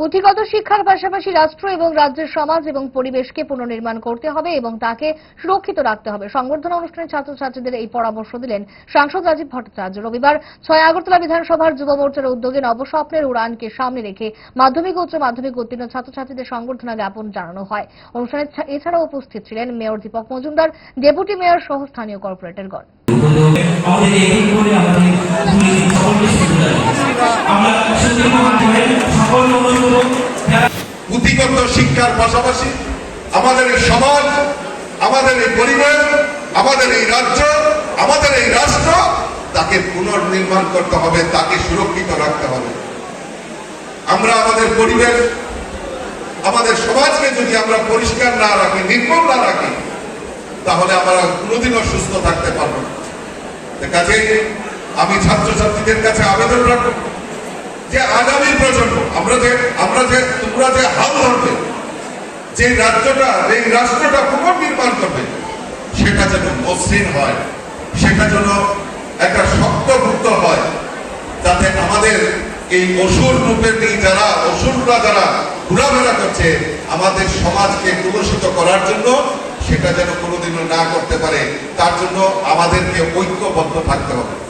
পুঁথিগত শিক্ষার পাশাপাশি রাষ্ট্র এবং রাজ্যের সমাজ এবং পরিবেশকে পুনর্নির্মাণ করতে হবে এবং তাকে সুরক্ষিত রাখতে হবে। সংবর্ধনা অনুষ্ঠানে ছাত্রছাত্রীদের এই পরামর্শ দিলেন সাংসদ রাজীব ভট্টাচার্য। রবিবার ছয় আগরতলা বিধানসভার যুব মোর্চার উদ্যোগে নবস্বপ্নের উড়ানকে সামনে রেখে মাধ্যমিক উচ্চ মাধ্যমিক উত্তীর্ণ ছাত্রছাত্রীদের সংবর্ধনা জ্ঞাপন জানানো হয়। অনুষ্ঠানে এছাড়াও উপস্থিত ছিলেন mayor Dipak Majumdar, deputy mayor সহ স্থানীয় কর্পোরেটরগণ। পুঁথিগত শিক্ষার পাশাপাশি আমাদের এই সমাজ, আমাদের এই পরিবার আমাদের এই রাজ্য, আমাদের এই রাষ্ট্র তাকে পুনর্নির্মাণ করতে হবে, তাকে সুরক্ষিত রাখতে হবে। আমরা আমাদের পরিবেশ, আমাদের সমাজকে যদি আমরা পরিষ্কার না রাখি, নির্মল না রাখি, তাহলে আমরা কোনোদিনও সুস্থ থাকতে পারব না। কাজে আমি ছাত্রছাত্রীদের কাছে আবেদন রাখব যে আগামী প্রজন্ম, আমরা যে আমরা যে, তোমরা যে যে রাজ্যটা এই রাষ্ট্রটা পুনর্নির্মাণ করবে, সেটা যেন মসৃণ হয়, সেটা যেন একটা শক্তভুক্ত হয়, যাতে আমাদের এই অসুর রূপের এই যারা, অসুররা যারা ঘোরাফেরা করছে, আমাদের সমাজকে কলুষিত করার জন্য সেটা যেন কোনোদিনও না করতে পারে, তার জন্য আমাদেরকে ঐক্যবদ্ধ থাকতে হবে।